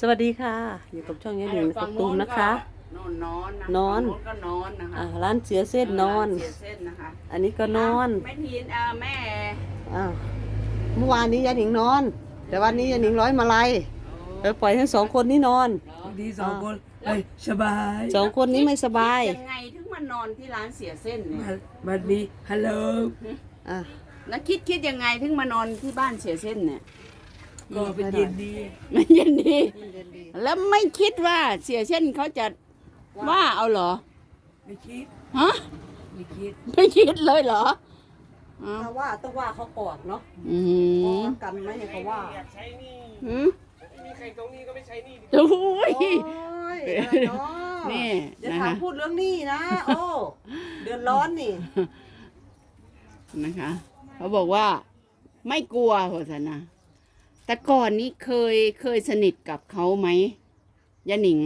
สวัสดีค่ะ อยู่กับช่องยายหนึ่งกับตูมนะคะ นอนนอนนะนอนฝั่งก็นอนนะคะอ่าร้านเสือเส้นนอนเสียเส้นนะคะอันนี้ก็นอนแม่ทีนอ่าแม่อ้าวเมื่อวานนี้ยายหนิงนอน แต่วันนี้ยายหนิงร้อยมาลัยเออปล่อยทั้งสองคนนี้นอนดีสองคนเอ้ยสบายสองคนนี้ไม่สบายยังไงถึงมานอนที่ร้านเสียเส้นเนี่ยมันมันมีฮัลโหลอะแล้วคิดคิดยังไงถึงมานอนที่บ้านเสียเส้นเนี่ย ก็เป็นเย็นดีไม่เย็นดีแล้วไม่คิดว่าเสียเส้นเขาจะว่าเอาเหรอ ไม่คิดฮะ ไม่คิดไม่คิดเลยเหรออ๋อถ้าว่าต้องว่าเขาก่อนเนาะอืเพราะมว่ากันไหมเนี่ยเขาว่าหืมโอ้ย โอ้ยอะไรเนาะนี่เดี๋ยวนะถามคะ พูดเรื่องหนี้นะ โอ้เดือดร้อนนี่นะคะ เขาบอกว่า ไม่กลัวโฆษณา แต่ก่อนนี้เคยเคยสนิทกับเขาไหมยาหนิง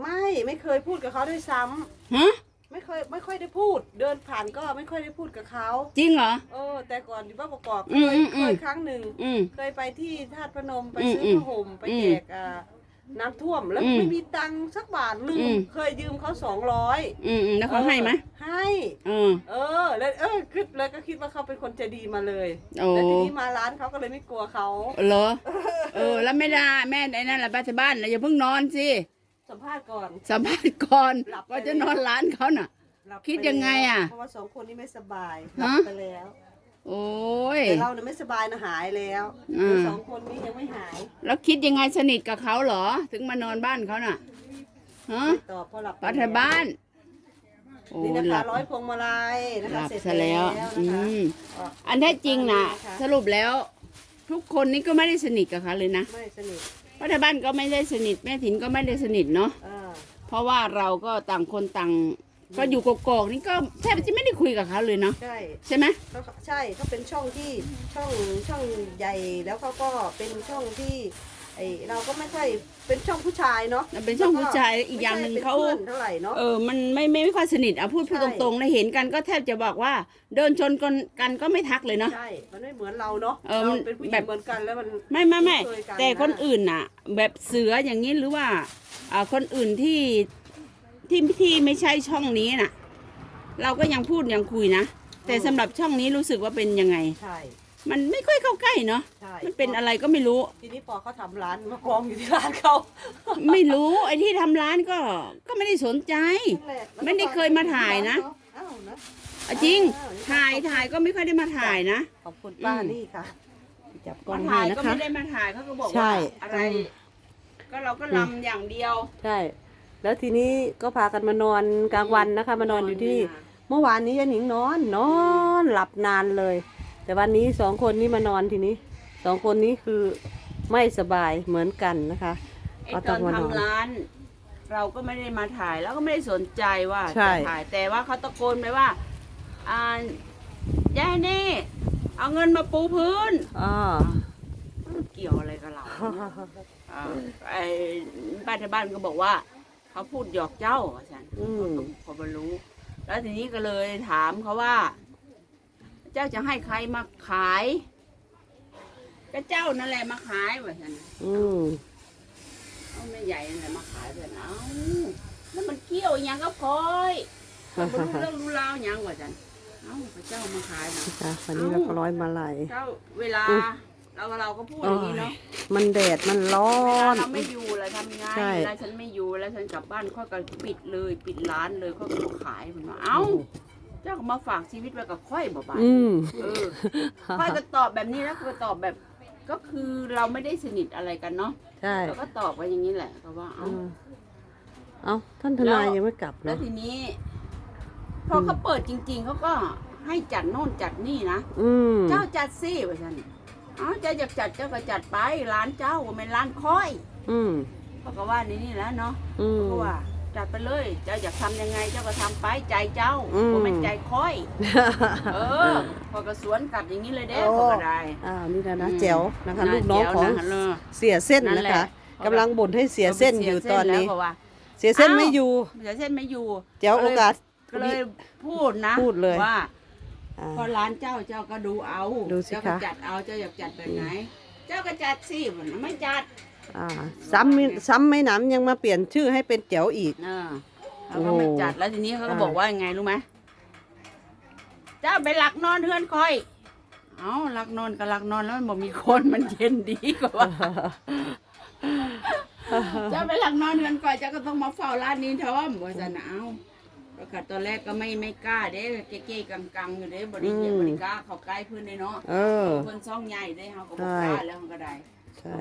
ไม่ไม่เคยพูดกับเขาด้วยซ้ำฮะ ไม่เคยไม่ค่อยได้พูด เดินผ่านก็ไม่ค่อยได้พูดกับเขาจริงเหรอ เออ แต่ก่อนอยู่บ้านประกอบอืเคมยอืมอืเคม ยครั้งหนึ่ง อืม เคยไปที่ธาตุพนมไปอืมซื้อผ้าห่มไปอืม แจกอ่า น้ำท่วมแล้วอืมไม่มีตังค์สักบาทลือืมม เคยยืมเขาสองร้อยอืมอืมแล้วเขาให้ไหมให้ เออ เออ แล้วเออคิดเลยก็คิดว่าเขาเป็นคนใจดีมาเลยโอ้ แล้วทีนี้มาร้านเขาก็เลยไม่กลัวเขาเหรอ เออ แล้วไม่ได้แม่ไอ้นั่นแหละบ้านบ้านนะอย่าเพิ่งนอนสิสัมภาษณ์ก่อน สัมภาษณ์ก่อนหลับไป ว่าจะนอนร้านเขาน่ะ หลับคิดปยังไงอะ เพราะว่าสองคนนี้ไม่สบายฮะหลับไปแล้ว โอ้ย แต่เราเนี่ยไม่สบายนะหายแล้วอืมแต่สองคนนี้ยังไม่หายแล้วคิดยังไงสนิทกับเขาเหรอ ถึงมานอนบ้านเขาน่ะฮะไม่ตอบเพราะหลับไปปัทบ้าน โอ้นี่นะหคะลับร้อยพวงมาลัยนะหคะลับเสร็จซะแล้วแล้วอืนะคะมอ๋ออันแท้จริงนะนะคะสรุปแล้ว ทุกคนนี่ก็ไม่ได้สนิทกับเขาเลยนะไม่สนิทปัทบ้านก็ไม่ได้สนิท แม่ถินก็ไม่ได้สนิทเนาะอ่าเพราะว่าเราก็ต่างคนต่าง ก็อยู่กอกๆนี่ก็แทบจะไม่ได้คุยกับเขาเลยเนาะใช่ใช่ไหมเขาใช่เขาเป็นช่องที่ช่องช่องใหญ่แล้วเขาก็เป็นช่องที่ไอเราก็ไม่ค่อยเป็นช่องผู้ชายเนาะเป็นช่องผู้ชายอีกอย่างหนึ่งไม่ใช่เขาป็นพื่อนเท่าไหร่เนาะเออมันไม่ไม่ไม่ค่อยสนิทอะพูดพูดใช่ตรงๆเลยเห็นกันก็แทบจะบอกว่า เดินชนกันกันก็ไม่ทักเลยเนาะใช่มันไม่เหมือนเราเนาะเออมันราเป็นผู้หญิแบงบเหมือนกันแล้วมันไม่ไม่ไม่เคยกันแต่คนนะอื่นน่ะ แบบเสืออย่างนี้หรือว่าอ่าคนอื่นที่ ที่ที่ไม่ใช่ช่องนี้น่ะ เราก็ยังพูดยังคุยนะ แต่สำหรับช่องนี้รู้สึกว่าเป็นยังไง ใช่ มันไม่ค่อยเข้าใกล้เนาะใช่ มันเป็นอะไรก็ไม่รู้ ทีนี้พอเขาทำร้านมากองอยู่ที่ร้านเขาไม่รู้ไอ้ที่ทำร้านก็ก็ไม่ได้สนใจนั่นแหละแล้วก็ไม่ได้เคยมาถ่ายนะ อ้าวนะอะจริงอ้าวถ่ายถ่ายก็ไม่ค่อยได้มาถ่ายนะ ขอบคุณป้าอืม นี่ค่ะ จับกล้มาองให้ถ่ายนะก็คะ ไม่ได้มาถ่ายเขาก็บอกใช่ว่าอะไร อืม ก็เราก็ลำอย่างเดียว ใช่ แล้วทีนี้ก็พากันมานอนกลางวันนะคะ มานอนอยู่ที่นี่เมื่อวานนี้ยายหนิงนอนนอนหลับนานเลย แต่วันนี้สองคนนี้มานอนทีนี้สองคนนี้คือไม่สบายเหมือนกันนะคะไอ้ก็ตต้อองนมานอน ทำร้าน เราก็ไม่ได้มาถ่ายแล้วก็ไม่ได้สนใจว่าใช่ จะถ่ายแต่ว่าเขาตะโกนไปว่าอ่ายายนี่เอาเงินมาปูพื้นอ่าเกี่ยวอะไรกับเรา อ่าไอ้บ้านที่บ้านก็บอกว่า เขาพูดหยอกเจ้าอาจารย์อืมพอมารู้ แล้วทีนี้ก็เลยถามเขาว่า เจ้าจะให้ใครมาขายก็เจ้านั่นแหละมาขายว่าฉันอืมเอาไม่ใหญ่นั่นแหละมาขายแต่เอาแล้วมันเกี่ยวอหยังก็พลอยมันรู้เรื่องรู้ราวอหยังว่าฉันเอ้าพระเจ้ามาขายนะ ค่ะวันนี้เราก็ร้อยมาลายเจ้าเวลาอืม เราเราก็พูดอย่างนี้เนาะมันแดดมันร้อเวลาน เราไม่อยู่แล้วทำไงใช่ เวลาฉันไม่อยู่แล้วฉันกลับบ้านค่อยก็ปิดเลย ปิดร้านเลยค่อยก็ขายมันว่าเอ้าเจ้าก็มาฝากชีวิตไว้กับค่อยบ่บายอืม เออ ค่อยก็ตอบแบบนี้แล้วก็ตอบแบบก็คือเราไม่ได้สนิทอะไรกันเนาะใช่เราก็ตอบไปอย่างนี้แหละก็ว่าเอเอ้า อเอาท่านทนายยังไม่กลับแล้วเนาะทีนี้ พอเขาเปิดจริง ๆเขาก็ให้จัดโน่นจัดนี่นะอืม เจ้าจัดสิว่าฉันเอ้าเจ้าอยากจัดเจ้าก็จัดไปร้านเจ้าไม่ร้านค่อยอืมเขาก็ว่านี่นี่แหล้วเนาะอืมเพราะว่าจัดไปเลยเจ้าอยากทำยังไงเจ้าก็ทำไปใจเจ้าอืม ผมเป็นใจค่อย เออพอกระสวนกลับอย่างนี้เลยเด้โอ้ พอก็ได้อ้าวนี่นะนะอืมแจ๋วนะคะ ลูกน้องแจ๋วของนะเออเสียเส้นนั่นนะแหละคะกำลังบ่นให้เสียเส้นอยู่ตอนนี้ เสียเส้แล้วเพราะว่า เสียเส้นอ้าว ไม่อยู่ เสียเส้นไม่อยู่แจ๋วโอกาส ก็เลยพูดนะพูดเลยว่าอ่า พอร้านเจ้าเจ้าก็ดูเอาดูสิเจ้าก็คะจัดเอาเจ้าอยากจัดแบบไหน เจ้าก็จัดสิมันไม่จัดอ่าซ้ำไม่ซ้ำไม่หนำยังมาเปลี่ยนชื่อให้เป็นแจ๋วอีก เออเขาก็ไม่จัดแล้วทีนี้เขาก็อ่า บอกว่ายังไงรู้ไหมเจ้าไปหลักนอนเทือนคอย เอาหลักนอนกับหลักนอนแล้วมันบอกมีคนมันเย็นดีกว่าเจ้าไปหลักนอนเทือนคอยเจ้าก็ต้องมาเฝ้าร้านนี้ทอมว่าจะหนา วประกาศตอนแรกก็ไม่ไม่กล้าเด้เก๊ๆกังๆอยู่เด้บริเกอืมบริกล้าเขาใกล้พื้นเลยเนาะเออ เพิ่นซ่องใหญ่ได้เขาก็บใช่อกกล้าแล้วเขาก็ได้ใช่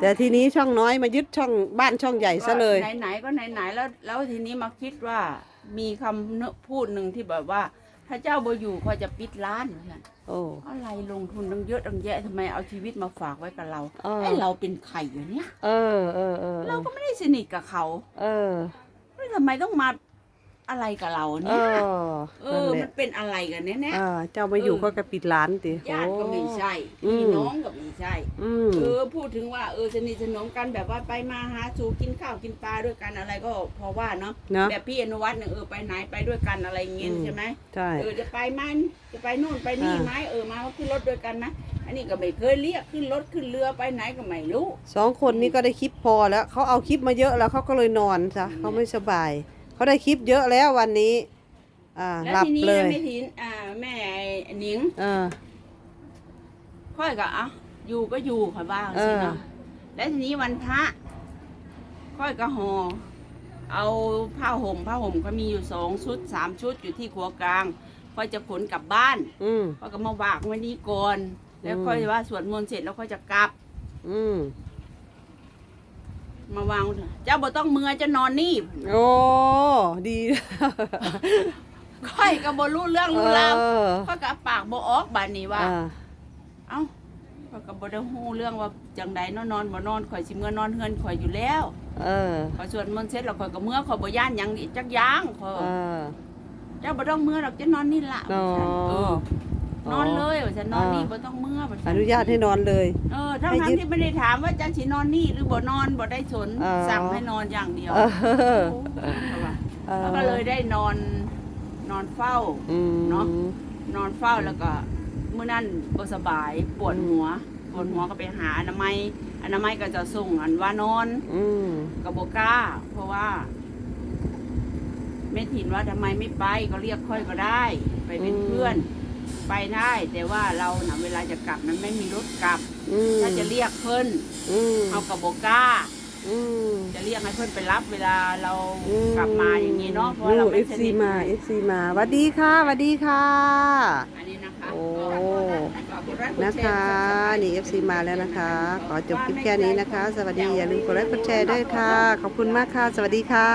แต่ทีนี้ช่องน้อยมายึดช่องบ้านช่องใหญ่ซะเลย ไหนๆก็ไหนๆแล้วแล้วทีนี้มาคิดว่ามีคำพูดหนึ่งที่แบบว่า ถ้าเจ้าบ่อยู่คอยจะปิดร้านเหมือนกันโอ้ อะไรลงทุนตั้งเยอะตั้งแยะทำไมเอาชีวิตมาฝากไว้กับเราเออ ไอ้เราเป็นใครอยู่เนี่ย เออเออเออเราก็ไม่ได้สนิทกับเขาเออ แล้วทำไมต้องมา อะไรกับเราเอเนี่ยอเอนั่นอ แหมัละนเป็นอะไรกันเนี่ยเนี่ยอ่าเจ้ามาอยู่เออ ก็กระปิดร้านติญาติก็ไม่ใช่อืมพี่น้องก็ไม่ใช่ อืม เออพูดถึงว่าเออสนิทสนมกันแบบว่าไปมาหาสู่กินข้าวกินปลาด้วยกันอะไรก็พอว่าเนาะเนาะแบบพี่อนุวัฒน์เนี่ยเออไปไหนไปด้วยกันอะไรอย่างเงี้ยอืม ใช่ไหมใช่ เออจะไปมันจะไปนู่นไปนี่อ่า ไหมเออมาก็ขึ้นรถด้วยกันนะอันนี้ก็ไม่เคยเรียกขึ้นรถขึ้นเรือไปไหนก็ไม่รู้ สองคนนี้ก็ได้คลิปพอแล้วเขาเอาคลิปมาเยอะแล้วเขาก็เลยนอนซะเขาไม่สบาย เขาได้คลิปเยอะแล้ววันนี้ อ่าแล้วหลับทีนี้เลย แม่ทินอ่าแม่ไอ้หนิงเออ ค่อยก็อะอยู่ก็อยู่ค่ะบ้างสิเออเนาะแล้วทีนี้วันพระค่อยก็ห่อเอาผ้าห่มผ้าห่มก็มีอยู่สองชุดสามชุดอยู่ที่ครัวกลาง ค่อยจะขนกลับบ้าน อืมค่อยก็มาวางไว้นี่ก่อน แล้วอืม ค่อยว่าสวดมนต์เสร็จแล้วค่อยจะกลับ อืมมาวางเจ้าบ่ต้องเมือจะนอนนี่โอ้ ดีค่อยก็บ่รู้เรื่องรู้ราวเออค่อยก็ปากบ่ออกบานนี้ว่าอ่า เอ้าข้อยก็บ่ได้ฮู้เรื่องว่าจังใดเนอนนอนบ่นอนข่อยสิเมื่อนอนเฮือนข่อยอยู่แล้ว เออข่อยสวดมนต์เสร็จแล้วข่อยก็เมื่อข่อยบ่ย่านหยังอีกจักอย่างข่อยเออเจ้าบ่ต้องเมื่อหรอกจะนอนนี่ล่ะอ๋อเออนอนเลยว่าจะนอนนี่บ่ต้องเมื่อว่าอนุญาตให้นอนเลย เออทั้งให้นั้นยึดที่ไม่ได้ถามว่าจะสินอนนี่หรือบ่นอนบ่ได้สนอ๋อสั่งให้นอนอย่างเดียว เออโอ้เขาว่าออแล้วก็เลยได้นอนนอนเฝ้าอืมเนาะนอนเฝ้าแล้วก็เมื่อนั้นบ่สบายปวดหัวปวดหัวก็ไปหาอนามัยอนามัยก็จะส่งอันว่านอนอืมกับบกล้า เพราะว่าแม่ถินว่าทำไมไม่ไปก็เรียกค่อยก็ได้ ไปเป็นเพื่อน ไปได้ แต่ว่าเรานะเวลาจะกลับมันไม่มีรถกลับอืมถ้าจะเรียกเพิ่นอืมเอากับบกล้า อืมจะเรียกให้เพิ่นไปรับเวลาเราอืมกลับมาอย่างนี้เนาะเพราะว่าเราเอไม่ฟสซีนิทมาเอฟซีมาสวัสดีค่ะสวัสดีค่ะ อันนี้นะคะโอ้ฝากกดไลกดนะแชร์คะกด Subscribe นี่ FC มาแล้วนะคะ ขอจบคลิปแค่นี้นะคะ สวัสดีอย่าลืมกดไลค์กดแชร์ด้วยค่ะ ขอบคุณมากค่ะ สวัสดีค่ะ